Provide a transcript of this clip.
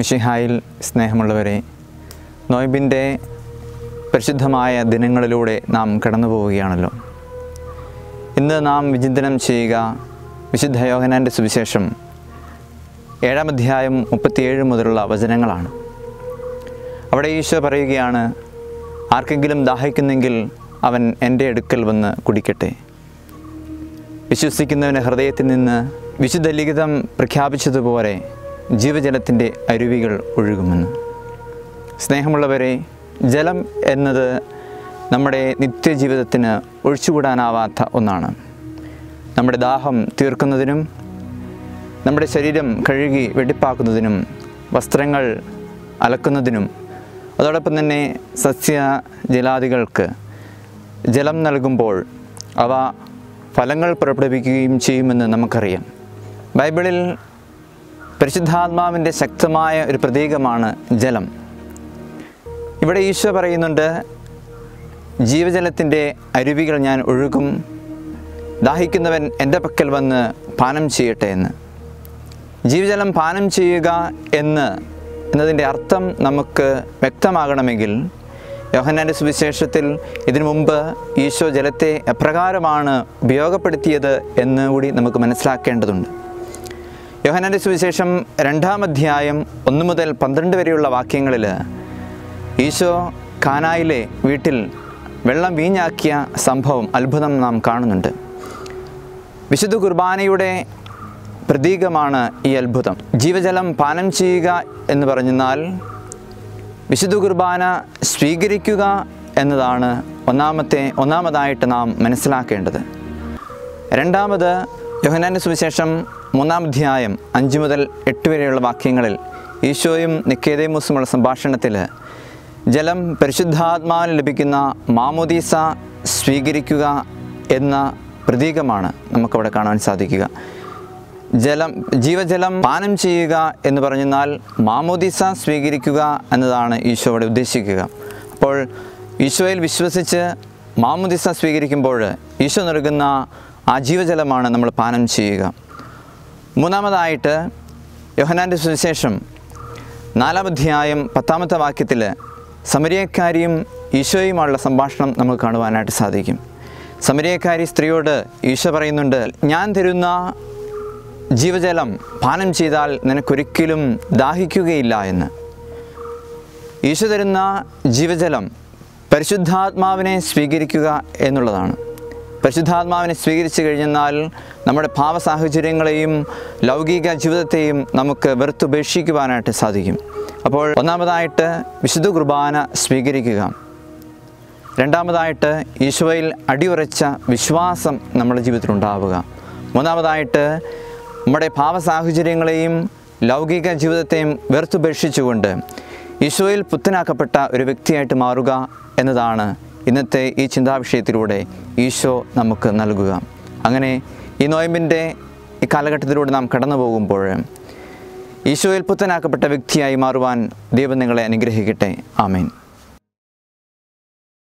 മിഷിഹായിൽ സ്നേഹമുള്ളവരെ നോയമ്പിന്റെ പരിശുദ്ധമായ ദിനങ്ങളിലൂടെ നാം കടന്നു പോവുകയാണല്ലോ ഇന്ന് നാം വിചിന്തനം ചെയ്യുക വിശുദ്ധ യോഹനാന്റെ സുവിശേഷം ഏഴാം അധ്യായം മുപ്പത്തിയേഴ് മുതലുള്ള വചനങ്ങളാണ്. അവിടെ ഈശോ പറയുകയാണ് ആർക്കെങ്കിലും ദാഹിക്കുന്നെങ്കിൽ അവൻ എന്റെ അടുക്കൽ വന്ന് കുടിക്കട്ടെ. വിശ്വസിക്കുന്നവന് ഹൃദയത്തിൽ നിന്ന് വിശുദ്ധ ലിഖിതം പ്രഖ്യാപിച്ചതുപോലെ ജീവജലത്തിന്റെ അരുവികൾ ഒഴുകുമെന്ന്. സ്നേഹമുള്ളവരെ ജലം എന്നത് നമ്മുടെ നിത്യജീവിതത്തിന് ഒഴിച്ചുകൂടാനാവാത്ത ഒന്നാണ്. നമ്മുടെ ദാഹം തീർക്കുന്നതിനും നമ്മുടെ ശരീരം കഴുകി വെടിപ്പാക്കുന്നതിനും വസ്ത്രങ്ങൾ അലക്കുന്നതിനും അതോടൊപ്പം തന്നെ സസ്യ ജലാദികൾക്ക് ജലം നൽകുമ്പോൾ അവ ഫലങ്ങൾ പുറപ്പെടുവിക്കുകയും ചെയ്യുമെന്ന് നമുക്കറിയാം. ബൈബിളിൽ പരിശുദ്ധാത്മാവിന്റെ ശക്തമായ ഒരു പ്രതീകമാണ് ജലം. ഇവിടെ ഈശോ പറയുന്നുണ്ട് ജീവജലത്തിന്റെ അരുവികൾ ഞാൻ ഒഴുകും ദാഹിക്കുന്നവൻ എന്റെ പക്കൽ വന്ന് പാനം ചെയ്യട്ടെ എന്ന്. ജീവജലം പാനം ചെയ്യുക എന്ന് എന്നതിന്റെ അർത്ഥം നമുക്ക് വ്യക്തമാകണമെങ്കിൽ യോഹന്നാന്റെ സുവിശേഷത്തിൽ ഇതിനു മുമ്പ് ഈശോ ജലത്തെ എപ്രകാരമാണ് ഉപയോഗപ്പെടുത്തിയത് എന്ന് കൂടി നമുക്ക് മനസ്സിലാക്കേണ്ടതുണ്ട്. യോഹന്നാന്റെ സുവിശേഷം രണ്ടാം അധ്യായം ഒന്ന് മുതൽ പന്ത്രണ്ട് വരെയുള്ള വാക്യങ്ങളിൽ ഈശോ കാനായിലെ വീട്ടിൽ വെള്ളം വീഞ്ഞാക്കിയ സംഭവം അത്ഭുതം നാം കാണുന്നുണ്ട്. വിശുദ്ധ കുർബാനയുടെ പ്രതീകമാണ് ഈ അത്ഭുതം. ജീവജലം പാനം ചെയ്യുക എന്ന് പറഞ്ഞാൽ വിശുദ്ധ കുർബാന സ്വീകരിക്കുക എന്നതാണ് ഒന്നാമത്തെ ഒന്നാമതായിട്ട് നാം മനസ്സിലാക്കേണ്ടത്. രണ്ടാമത് യോഹനാന്റെ സുവിശേഷം മൂന്നാം അധ്യായം അഞ്ച് മുതൽ എട്ട് വരെയുള്ള വാക്യങ്ങളിൽ ഈശോയും നിക്കേതേമൂസുമുള്ള സംഭാഷണത്തിൽ ജലം പരിശുദ്ധാത്മാവിന് ലഭിക്കുന്ന മാമോദീസ സ്വീകരിക്കുക എന്ന പ്രതീകമാണ് നമുക്കവിടെ കാണാൻ സാധിക്കുക. ജലം ജീവജലം പാനം ചെയ്യുക എന്ന് പറഞ്ഞാൽ മാമോദീസ സ്വീകരിക്കുക എന്നതാണ് ഈശോ അവിടെ ഉദ്ദേശിക്കുക. അപ്പോൾ ഈശോയിൽ വിശ്വസിച്ച് മാമോദീസ സ്വീകരിക്കുമ്പോൾ ഈശോ നൽകുന്ന ആ ജീവജലമാണ് നമ്മൾ പാനം ചെയ്യുക. മൂന്നാമതായിട്ട് യോഹനാന്റെ സുവിശേഷം നാലാം അധ്യായം പത്താമത്തെ വാക്യത്തിൽ സമരിയക്കാരിയും ഈശോയുമായുള്ള സംഭാഷണം നമുക്ക് കാണുവാനായിട്ട് സാധിക്കും. സമരിയക്കാരി സ്ത്രീയോട് ഈശോ പറയുന്നുണ്ട് ഞാൻ തരുന്ന ജീവജലം പാനം ചെയ്താൽ നിനക്കൊരിക്കലും ദാഹിക്കുകയില്ല എന്ന്. ഈശോ തരുന്ന ജീവജലം പരിശുദ്ധാത്മാവിനെ സ്വീകരിക്കുക എന്നുള്ളതാണ്. പരിശുദ്ധാത്മാവിനെ സ്വീകരിച്ചു കഴിഞ്ഞാൽ നമ്മുടെ ഭാവ സാഹചര്യങ്ങളെയും ലൗകിക ജീവിതത്തെയും നമുക്ക് വെറുത്തുപേക്ഷിക്കുവാനായിട്ട് സാധിക്കും. അപ്പോൾ ഒന്നാമതായിട്ട് വിശുദ്ധ കുർബാന സ്വീകരിക്കുക. രണ്ടാമതായിട്ട് ഈശോയിൽ അടിയുറച്ച വിശ്വാസം നമ്മുടെ ജീവിതത്തിൽ ഉണ്ടാവുക മൂന്നാമതായിട്ട് നമ്മുടെ ഭാവ സാഹചര്യങ്ങളെയും ലൗകിക ജീവിതത്തെയും വെറുത്തുപേക്ഷിച്ചുകൊണ്ട് ഈശോയിൽ പുത്തനാക്കപ്പെട്ട ഒരു വ്യക്തിയായിട്ട് മാറുക എന്നതാണ് ഇന്നത്തെ ഈ ചിന്താവിഷയത്തിലൂടെ ഈശോ നമുക്ക് നൽകുക. അങ്ങനെ ഈ നോയമ്പിന്റെ ഈ കാലഘട്ടത്തിലൂടെ നാം കടന്നു പോകുമ്പോൾ ഈശോയിൽ പുത്തനാക്കപ്പെട്ട വ്യക്തിയായി മാറുവാൻ ദൈവം നിങ്ങളെ അനുഗ്രഹിക്കട്ടെ. ആമേൻ.